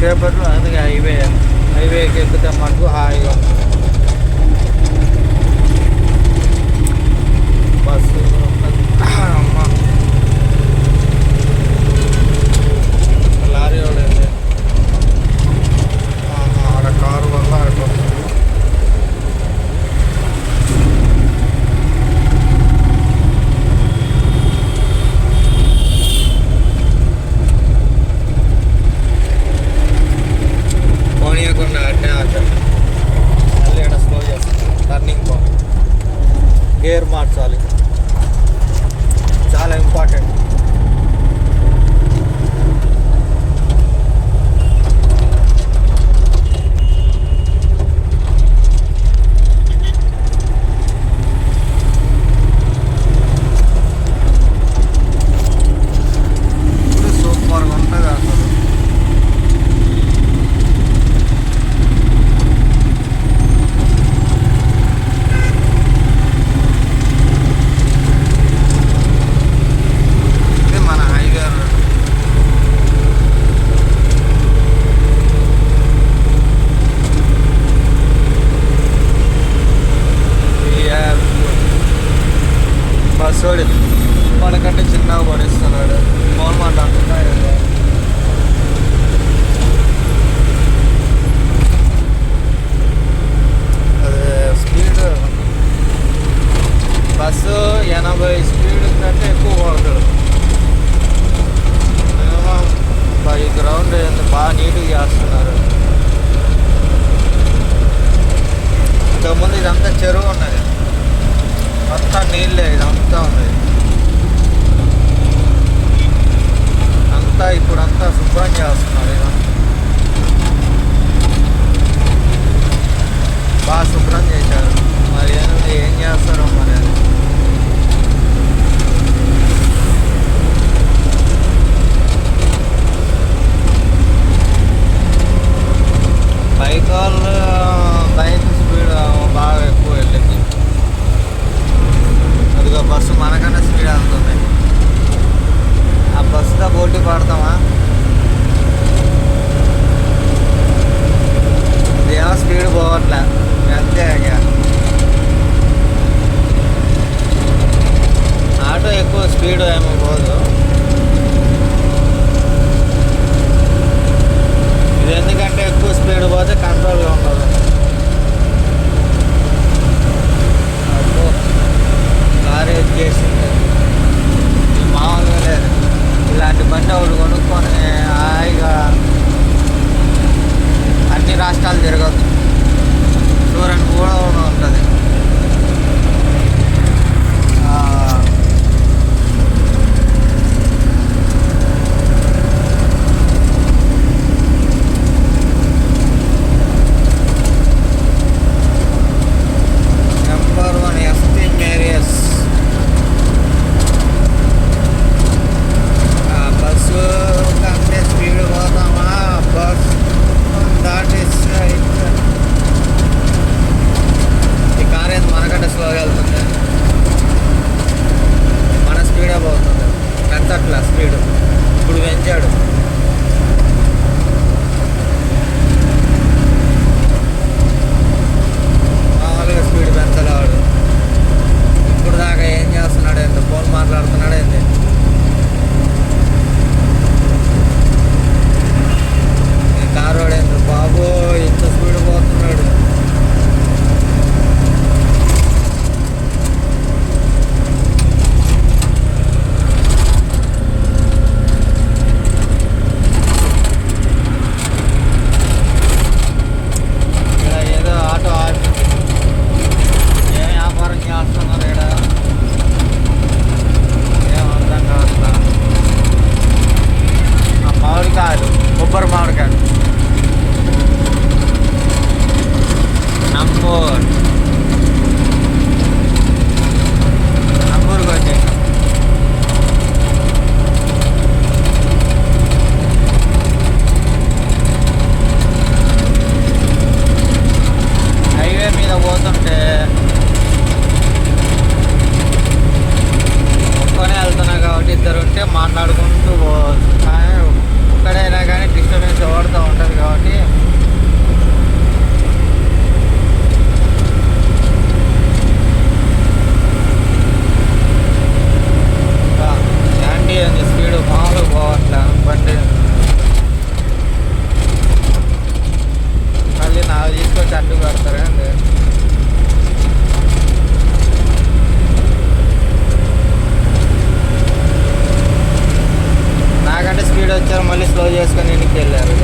చేపట్లు అందుకే హైవే హైవేకి ఎక్కితే మనకు హాయిగా గేర్ మార్చాలి. చాలా ఇంపార్టెంట్. చిన్నగా పడేస్తున్నాడు. ఫోన్ మాట్లాడుతున్నా రాష్ట్రాలు తిరగచ్చు చూడండి కూడా ఉంటుంది మళ్ళీ స్లో చేసుకొని వెనక్కి వెళ్ళారు.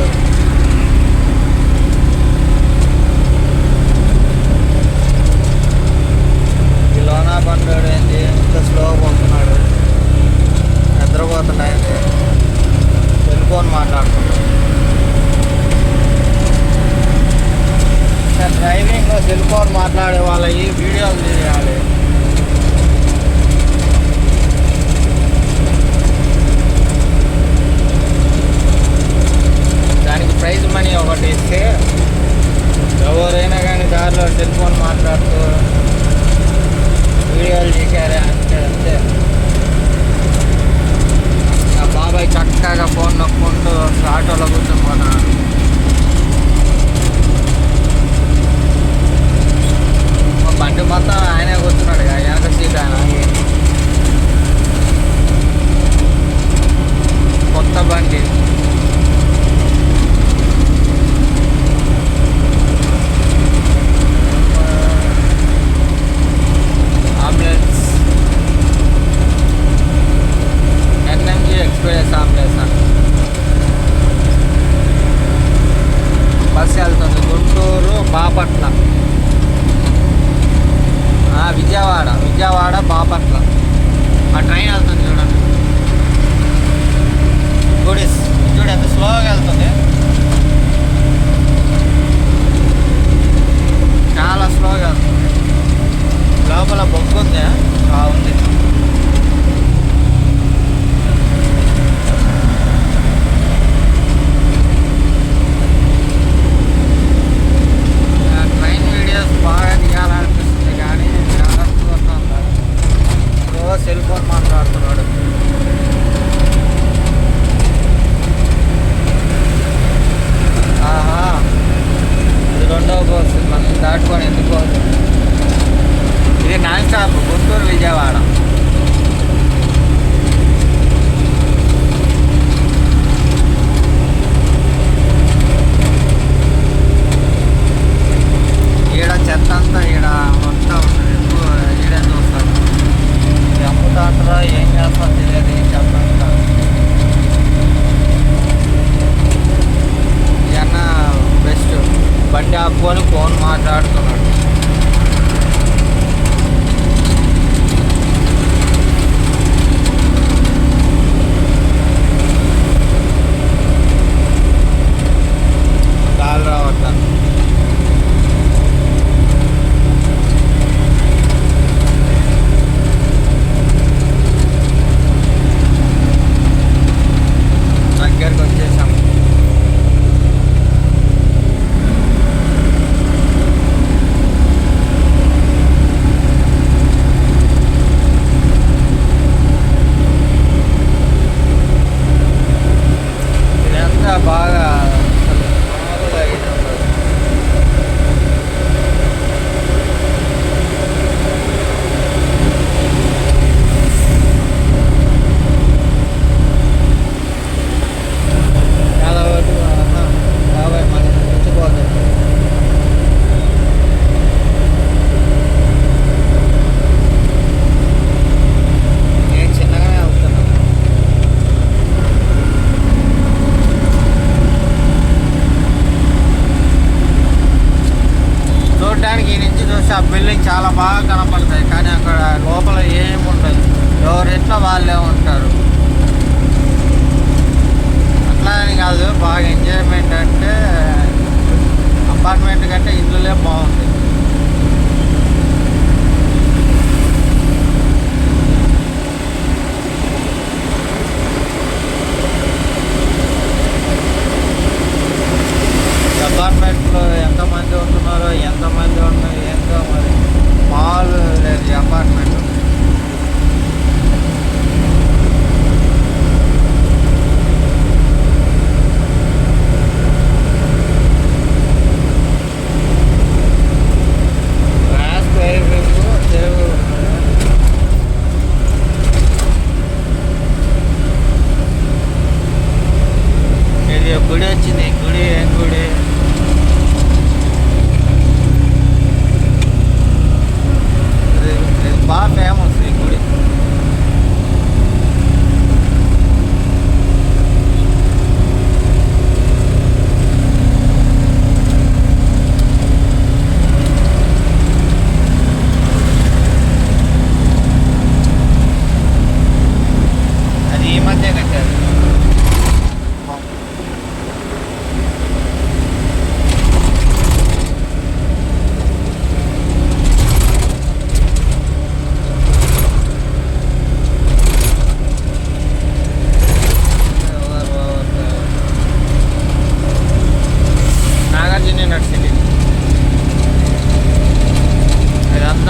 জায়গাটা এগুলো বাউন্ড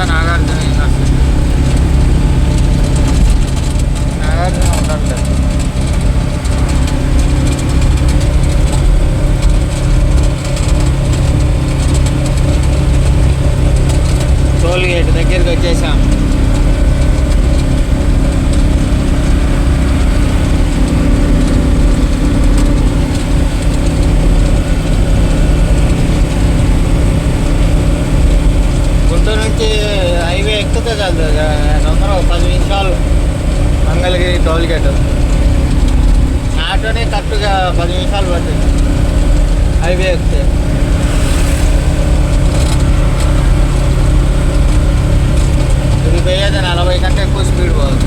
在哪呢？里。was Bilbao.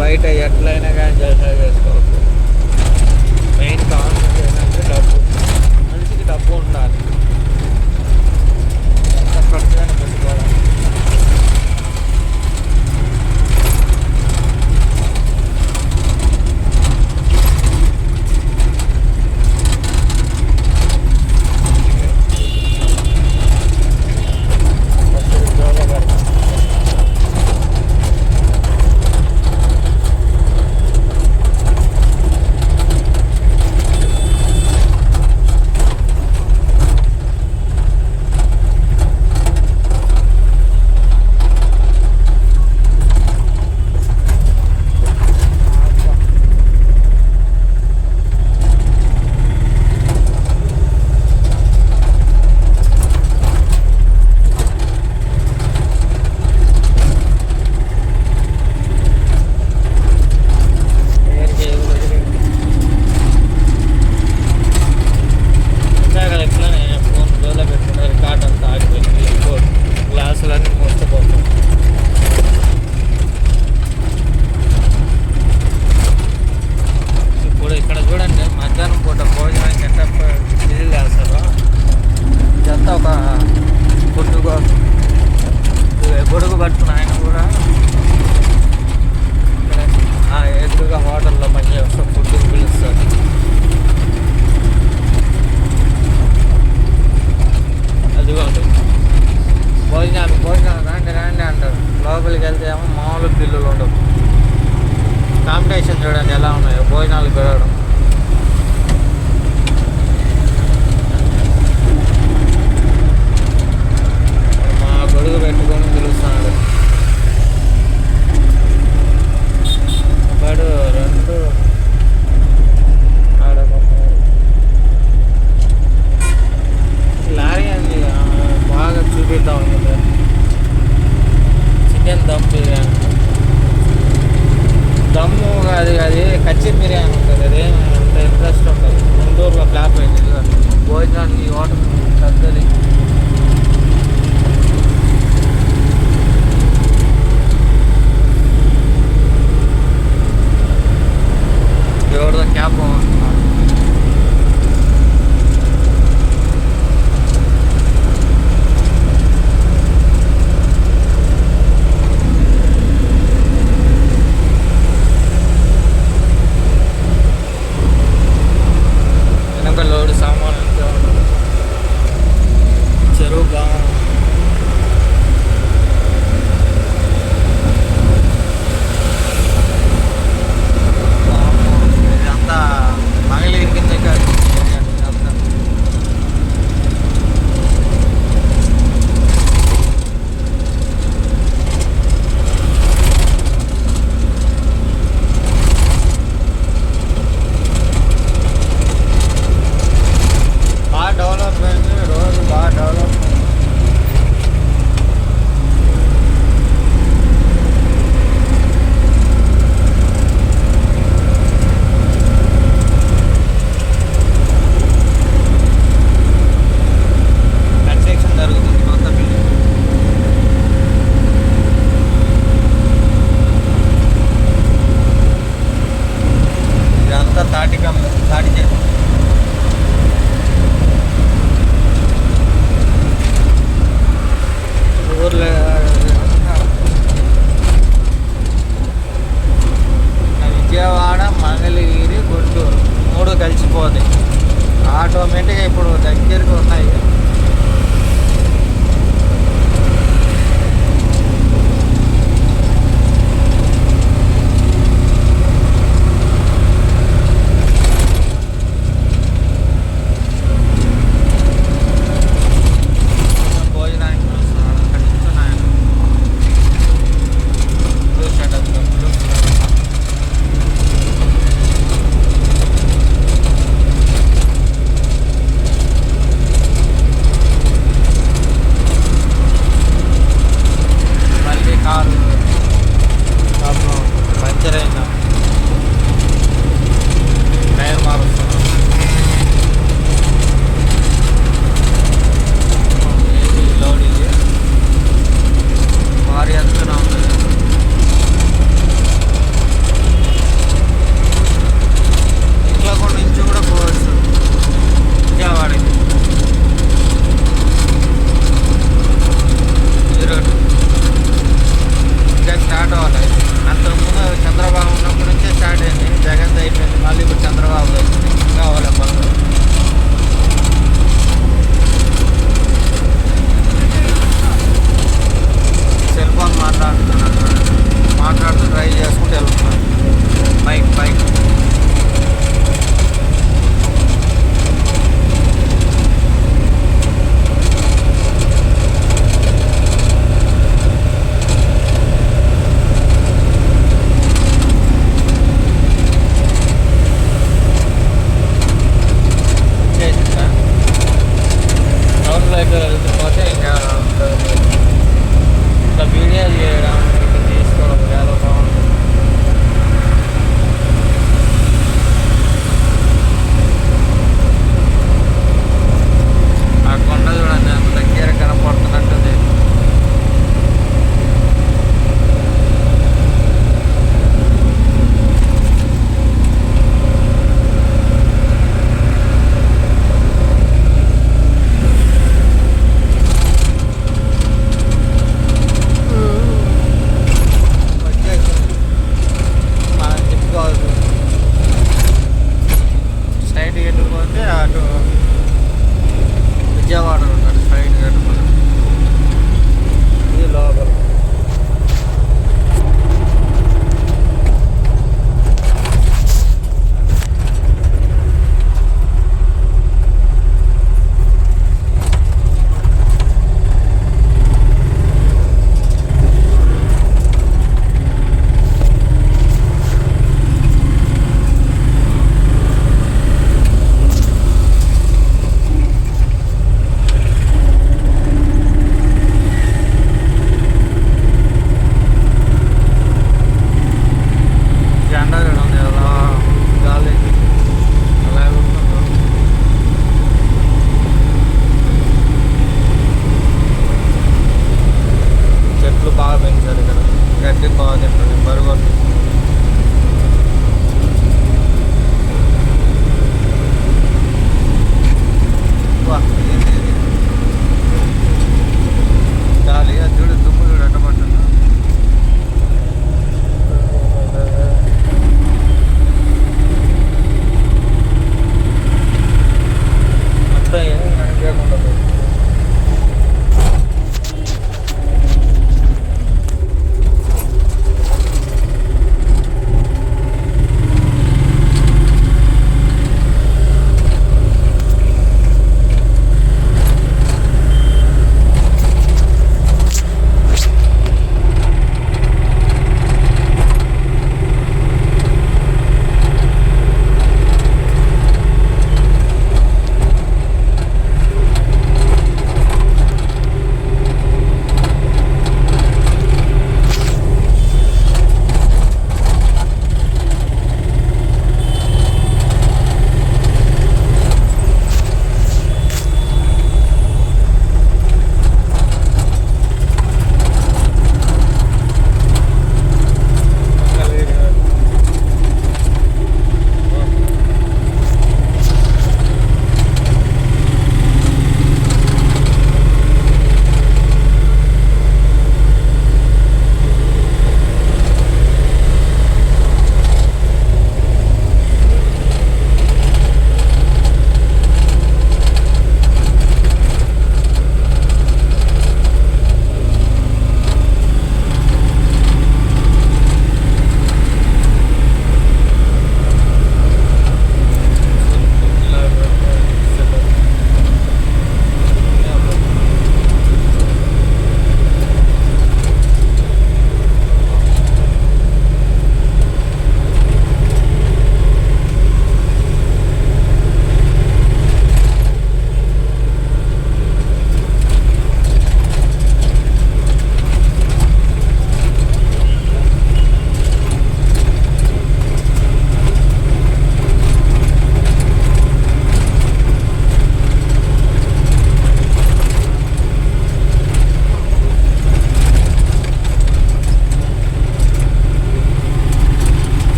బయట ఎట్లయినా కానీ జలసా చేసుకోవచ్చు. మెయిన్ కాన్సెప్ట్ ఏంటంటే డబ్బు. మనిషికి డబ్బు ఉండాలి.